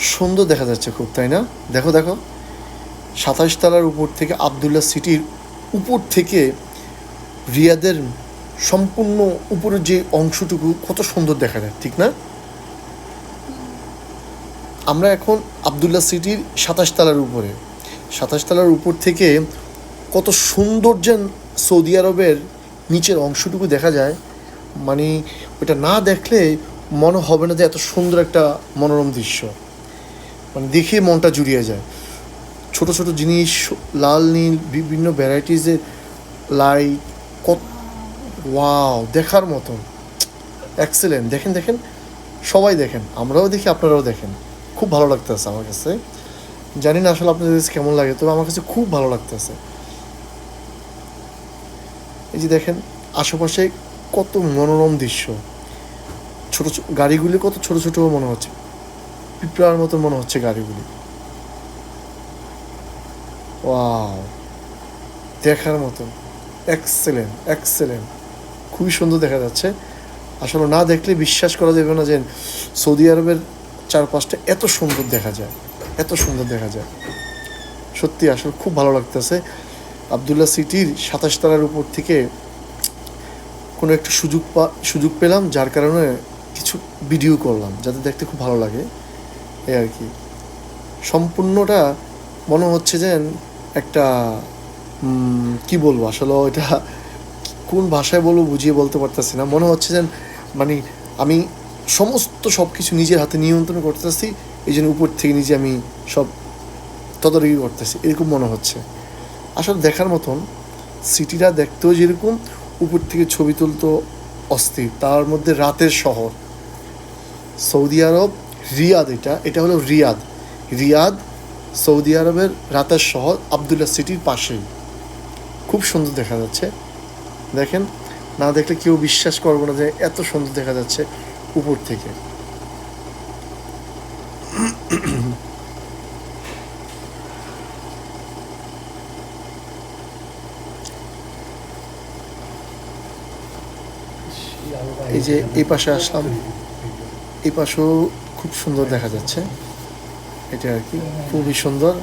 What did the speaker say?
সুন্দর দেখা যাচ্ছে খুব, তাই না? দেখো দেখো। সাতাশ তলার উপর থেকে আবদুল্লাহ সিটির উপর থেকে রিয়াদের সম্পূর্ণ উপরের যে অংশটুকু কত সুন্দর দেখা যায়, ঠিক না? আমরা এখন আবদুল্লাহ সিটির সাতাশ তলার উপরে। সাতাশ তলার উপর থেকে কত সুন্দর যেন সৌদি আরবের নিচের অংশটুকু দেখা যায়। মানে ওটা না দেখলে মনে হবে না যে এত সুন্দর একটা মনোরম দৃশ্য। মানে দেখে মনটা জুড়িয়ে যায়। ছোট ছোট জিনিস, লাল, নীল, বিভিন্ন ভ্যারাইটিসের লাইট কত ওয়াও দেখার মতন। এক্সেলেন্ট দেখেন দেখেন, সবাই দেখেন। আমরাও দেখি, আপনারাও দেখেন। খুব ভালো লাগতেছে আমার কাছে। জানি না আসলে আপনাদের কাছে কেমন লাগে, তবে আমার কাছে খুব ভালো লাগতেছে। এই যে দেখেন, আশেপাশে কত মনোরম দৃশ্য। ছোট, গাড়িগুলি কত ছোট ছোট মনে হচ্ছে। পিঁপড়ার মতো মনে হচ্ছে গাড়িগুলি। ওয়াও, দেখার মতো। Excellent excellent. খুবই সুন্দর দেখা যাচ্ছে। আসলে না দেখলে বিশ্বাস করা যাবে না যে সৌদি আরবের চারপাশটা এত সুন্দর দেখা যায়। এত সুন্দর দেখা যায়। সত্যি, আসলে খুব ভালো লাগতেছে। আবদুল্লাহ সিটির সাতাশ তলার উপর থেকে কোনো একটা সুযোগ পা, সুযোগ পেলাম, যার কারণে কিছু ভিডিও করলাম, যাতে দেখতে খুব ভালো লাগে। এই আর কি। সম্পূর্ণটা মনে হচ্ছে যেন একটা কি বলব? আসলে এটা কোন ভাষায় বলব বুঝিয়ে বলতে পারতেছি না। মনে হচ্ছে যেন মানে আমি সমস্ত সব কিছু নিজের হাতে নিয়ন্ত্রণ করতেছি, এই জন্য উপর থেকে নিজে আমি সব তদারকি করতেছি। এরকম মনে হচ্ছে। আসলে দেখার মতন সিটিটা দেখতেও যেরকম, উপর থেকে ছবি তুলতো অস্থির। তার মধ্যে রাতের শহর। সৌদি আরব রিয়াদ এটা এটা হলো রিয়াদ। রিয়াদ সৌদি আরবের রাতের শহর আবদুল্লাহ সিটির পাশেই। খুব সুন্দর দেখা যাচ্ছে। দেখেন, না দেখলে কেউ বিশ্বাস করব না যে এত সুন্দর দেখা যাচ্ছে উপর থেকে। এই যে এই পাশে আসলাম এই পাশেও খুব সুন্দর দেখা যাচ্ছে। এটা আর কি খুবই সুন্দর।